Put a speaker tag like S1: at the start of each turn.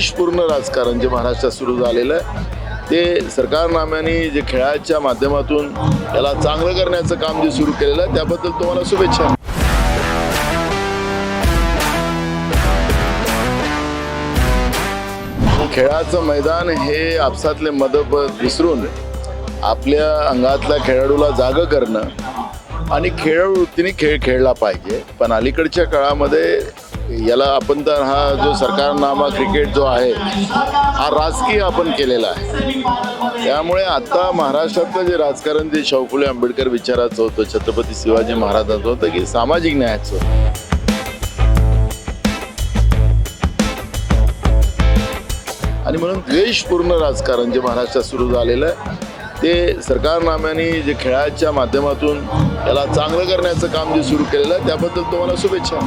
S1: द्वेषपूर्ण राजकारण जे महाराष्ट्रात सुरू झालेलं आहे ते सरकारनाम्याने जे खेळाच्या माध्यमातून त्याला चांगलं करण्याचं काम जे सुरू केलेलं आहे त्याबद्दल तुम्हाला शुभेच्छा. खेळाचं मैदान हे आपसातले मदप विसरून आपल्या अंगातल्या खेळाडूला जागं करणं आणि खेळवृत्तीने खेळ खेळला पाहिजे. पण अलीकडच्या काळामध्ये याला आपण तर हा जो सरकारनामा क्रिकेट जो आहे हा राजकीय आपण केलेला आहे त्यामुळे आता महाराष्ट्रातलं जे राजकारण जे शाहू आंबेडकर विचाराचं होतं छत्रपती शिवाजी महाराजांचं होतं की सामाजिक न्यायाचं होतं. आणि म्हणून द्वेषपूर्ण राजकारण जे महाराष्ट्रात सुरू झालेलं आहे ते सरकारनाम्याने जे खेळाच्या माध्यमातून त्याला चांगलं करण्याचं काम जे सुरू केलेलं आहे त्याबद्दल तुम्हाला शुभेच्छा